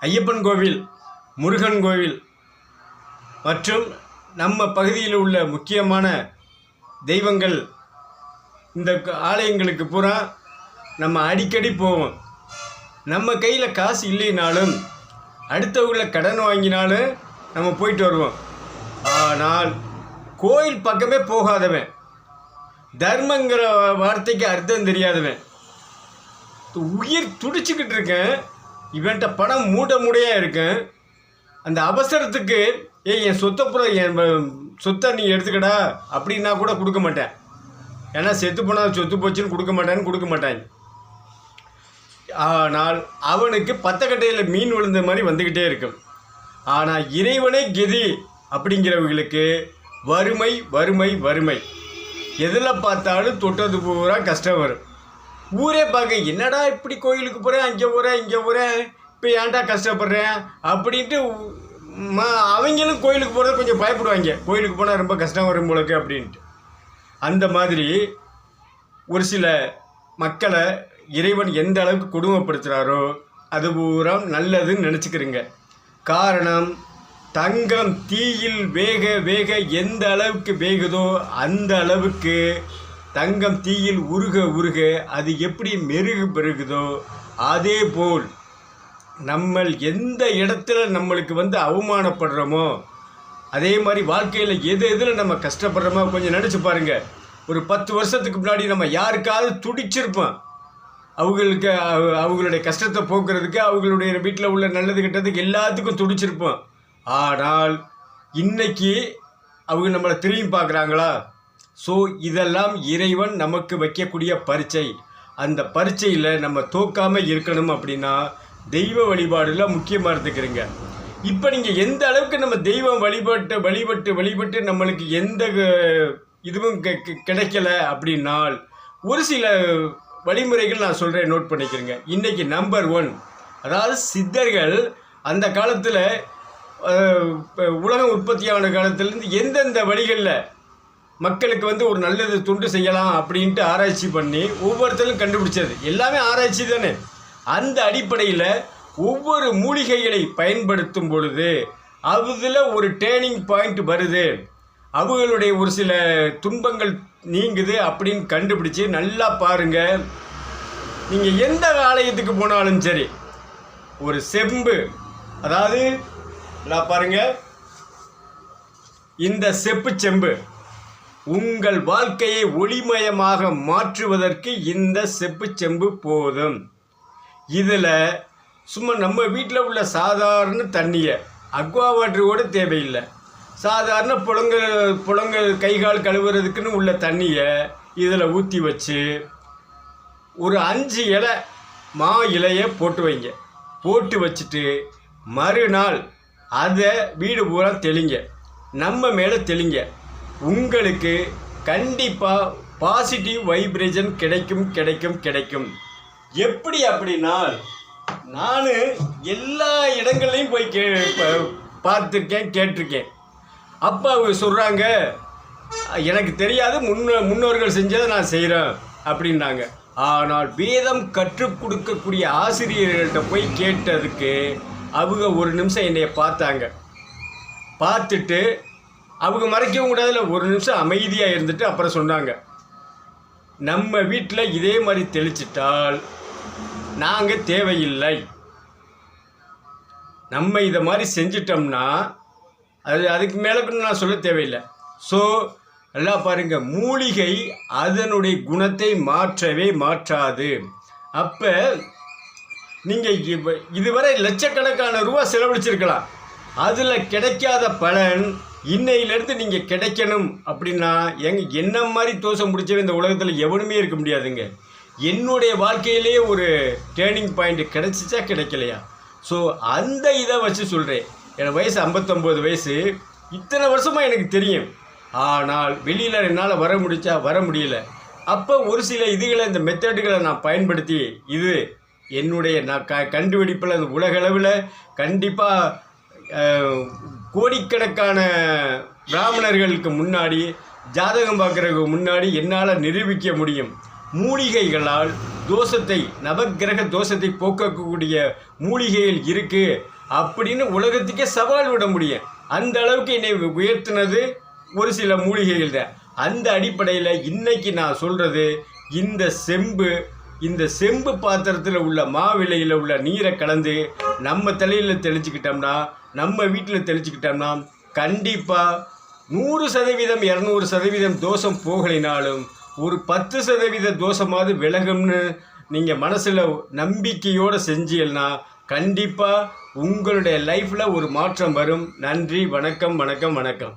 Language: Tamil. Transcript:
ஐயப்பன் கோவில் முருகன் கோவில் மற்றும் நம்ம பகுதியில் உள்ள முக்கியமான தெய்வங்கள் இந்த ஆலயங்களுக்கு பூரா நம்ம அடிக்கடி போவோம். நம்ம கையில் காசு இல்லைனாலும் அடுத்தவங்கள கடன் வாங்கினாலும் நம்ம போயிட்டு வருவோம். ஆனால் கோயில் பக்கமே போகாதவன். தர்மங்கிற வார்த்தைக்கு அர்த்தம் தெரியாதவன். உயிர் துடிச்சுக்கிட்டு இருக்கேன். இவன்கிட்ட பணம் மூட்டை மூடையாக இருக்கேன் அந்த அவசரத்துக்கு ஏய் என் சொத்தை பூரா என் சொத்தை நீ எடுத்துக்கடா அப்படின்னா கூட கொடுக்க மாட்டேன். ஏன்னா செத்து போனால் சொத்து போச்சுன்னு கொடுக்க மாட்டேன்னு கொடுக்க மாட்டாங்க ஆனால் அவனுக்கு பத்தக்கட்டையில் மீன் விழுந்த மாதிரி வந்துக்கிட்டே இருக்கும் ஆனால் இறைவனே கெதி அப்படிங்கிறவங்களுக்கு வறுமை வறுமை வறுமை. எதில் பார்த்தாலும் தொட்டது பூரா கஷ்டம் வரும். ஊரே பார்க்க என்னடா இப்படி கோயிலுக்கு போகிறேன் அங்கே போகிறேன் இங்கே போகிறேன் இப்போ ஏன்டா கஷ்டப்படுறேன் அப்படின்ட்டு அவங்களும் கோயிலுக்கு போகிறது கொஞ்சம் பயப்படுவாங்க. கோயிலுக்கு போனால் ரொம்ப கஷ்டம் வரும் போலக்கு அப்படின்ட்டு. அந்த மாதிரி ஒரு சில மக்களை இறைவன் எந்த அளவுக்கு கொடுமைப்படுத்துகிறாரோ அது பூரா நல்லதுன்னு நினச்சிக்கிறீங்க. காரணம் தங்கம் தீயில் வேக வேக எந்த அளவுக்கு வேகுதோ அந்த அளவுக்கு தங்கம் தீயில் உருக உருக அது எப்படி மெருகு பெருகுதோ அதே போல் நம்ம எந்த இடத்துல நம்மளுக்கு வந்து அவமானப்படுறோமோ அதே மாதிரி வாழ்க்கையில் எது எதில் நம்ம கஷ்டப்படுறோமோ கொஞ்சம் நினச்சி பாருங்கள் ஒரு பத்து வருஷத்துக்கு முன்னாடி நம்ம யாருக்காவது துடிச்சிருப்போம். அவங்களுக்கு அவங்களுடைய கஷ்டத்தை போக்குறதுக்கு அவங்களுடைய வீட்டில் உள்ள நல்லது கெட்டதுக்கு எல்லாத்துக்கும் துடிச்சிருப்போம். ஆனால் இன்னைக்கு அவங்க நம்மளை திரும்பி பார்க்குறாங்களா? ஸோ இதெல்லாம் இறைவன் நமக்கு வைக்கக்கூடிய பரீட்சை. அந்த பரீட்சையில் நம்ம தோக்காமல் இருக்கணும் அப்படின்னா தெய்வ வழிபாடுல முக்கியமாக இருந்துக்கிறீங்க. இப்போ நீங்கள் எந்த அளவுக்கு நம்ம தெய்வம் வழிபட்டு வழிபட்டு வழிபட்டு நம்மளுக்கு எந்த இதுவும் கிடைக்கல அப்படின்னால் ஒரு சில வழிமுறைகள் நான் சொல்கிறேன் நோட் பண்ணிக்கிறேங்க. இன்றைக்கி நம்பர் ஒன் அதாவது சித்தர்கள் அந்த காலத்தில் உலகம் உற்பத்தியான காலத்திலேருந்து எந்தெந்த வழிகளில் மக்களுக்கு வந்து ஒரு நல்லது துண்டு செய்யலாம் அப்படின்ட்டு ஆராய்ச்சி பண்ணி ஒவ்வொருத்தரும் கண்டுபிடிச்சது. எல்லாமே ஆராய்ச்சி தானே. அந்த அடிப்படையில் ஒவ்வொரு மூலிகைகளை பயன்படுத்தும் பொழுது அதில் ஒரு டேர்னிங் பாயிண்ட் வருது. அவங்களுடைய ஒரு சில துன்பங்கள் நீங்குது அப்படின்னு கண்டுபிடிச்சி நல்லா பாருங்க. நீங்கள் எந்த ஆலயத்துக்கு போனாலும் சரி ஒரு செம்பு அதாவது நல்லா பாருங்க. இந்த செப்பு செம்பு உங்கள் வாழ்க்கையை ஒளிமயமாக மாற்றுவதற்கு இந்த செப்பு செம்பு போதும். இதில் சும்மா நம்ம வீட்டில் உள்ள சாதாரண தண்ணியை அக்வா வாட்டர் கூட தேவையில்லை. சாதாரண புழங்க புழங்க கை கால் கழுவுறதுக்குன்னு உள்ள தண்ணியை இதில் ஊற்றி வச்சு ஒரு அஞ்சு இலை மா இலையை போட்டு வைங்க. போட்டு வச்சுட்டு மறுநாள் அதை வீடு பூரா தெளிங்க. நம்ம மேலே தெளிங்க. உங்களுக்கு கண்டிப்பாக பாசிட்டிவ் வைப்ரேஷன் கிடைக்கும் கிடைக்கும் கிடைக்கும். எப்படி அப்படின்னா நான் எல்லா இடங்கள்லையும் போய் கே பார்த்துருக்கேன் கேட்டிருக்கேன். அப்போ அவங்க சொல்கிறாங்க எனக்கு தெரியாது முன்ன முன்னோர்கள் செஞ்சதை நான் செய்கிறேன் அப்படின்னாங்க. ஆனால் வேதம் கற்றுக் கொடுக்கக்கூடிய ஆசிரியர்கள்ட்ட போய் கேட்டதுக்கு அவங்க ஒரு நிமிஷம் என்னைய பார்த்தாங்க. பார்த்துட்டு அவங்க மறைக்கவும் கூடாதுல ஒரு நிமிஷம் அமைதியாக இருந்துட்டு அப்புறம் சொன்னாங்க. நம்ம வீட்டில் இதே மாதிரி தெளிச்சிட்டால் நாங்கள் தேவையில்லை. நம்ம இதை மாதிரி செஞ்சிட்டோம்னா அது அதுக்கு மேலே நான் சொல்ல தேவையில்லை. ஸோ நல்லா பாருங்க. மூலிகை அதனுடைய குணத்தை மாற்றவே மாற்றாது. அப்போ நீங்கள் இதுவரை லட்சக்கணக்கான ரூபா செலவழிச்சிருக்கலாம். அதில் கிடைக்காத பலன் இன்னையிலேருந்து நீங்கள் கிடைக்கணும் அப்படின்னா எங்க என்ன மாதிரி தோசை முடிச்சவன் இந்த உலகத்தில் எவனுமே இருக்க முடியாதுங்க. என்னுடைய வாழ்க்கையிலேயே ஒரு டேர்னிங் பாயிண்ட் கிடைச்சிச்சா கிடைக்கலையா? ஸோ அந்த இதை வச்சு சொல்கிறேன் எனக்கு வயசு ஐம்பத்தொம்போது வயசு. இத்தனை வருஷமாக எனக்கு தெரியும். ஆனால் வெளியில் என்னால் வர முடிச்சா வர முடியல. அப்போ ஒரு சில இதுகளை இந்த மெத்தடுகளை நான் பயன்படுத்தி இது என்னுடைய நான் க கண்டுபிடிப்பில் அந்த உலகளவில் கண்டிப்பாக கோடிக்கணக்கான பிராமணர்களுக்கு முன்னாடி ஜாதகம் பார்க்குறதுக்கு முன்னாடி என்னால் நிரூபிக்க முடியும். மூலிகைகளால் தோஷத்தை நவக்கிரக தோஷத்தை போக்கக்கூடிய மூலிகைகள் இருக்குது அப்படின்னு உலகத்துக்கே சவால் விட முடியும். அந்த அளவுக்கு என்னை உயர்த்தினது ஒரு சில மூலிகைகள் தான் அந்த அடிப்படையில் இன்றைக்கி நான் சொல்கிறது இந்த செம்பு இந்த செம்பு பாத்திரத்தில் உள்ள மாவிலையில் உள்ள நீரை கலந்து நம்ம தலையில் தெளிச்சுக்கிட்டோம்னா நம்ம வீட்டில் தெளிச்சுக்கிட்டோம்னா கண்டிப்பாக நூறு சதவீதம் இரநூறு சதவீதம் தோஷம் போகலினாலும் ஒரு பத்து சதவீத தோஷமாவது விலகும்னு நீங்கள் மனசில் நம்பிக்கையோடு செஞ்சீங்கன்னா கண்டிப்பாக உங்களுடைய லைஃப்பில் ஒரு மாற்றம் வரும். நன்றி வணக்கம் வணக்கம் வணக்கம்.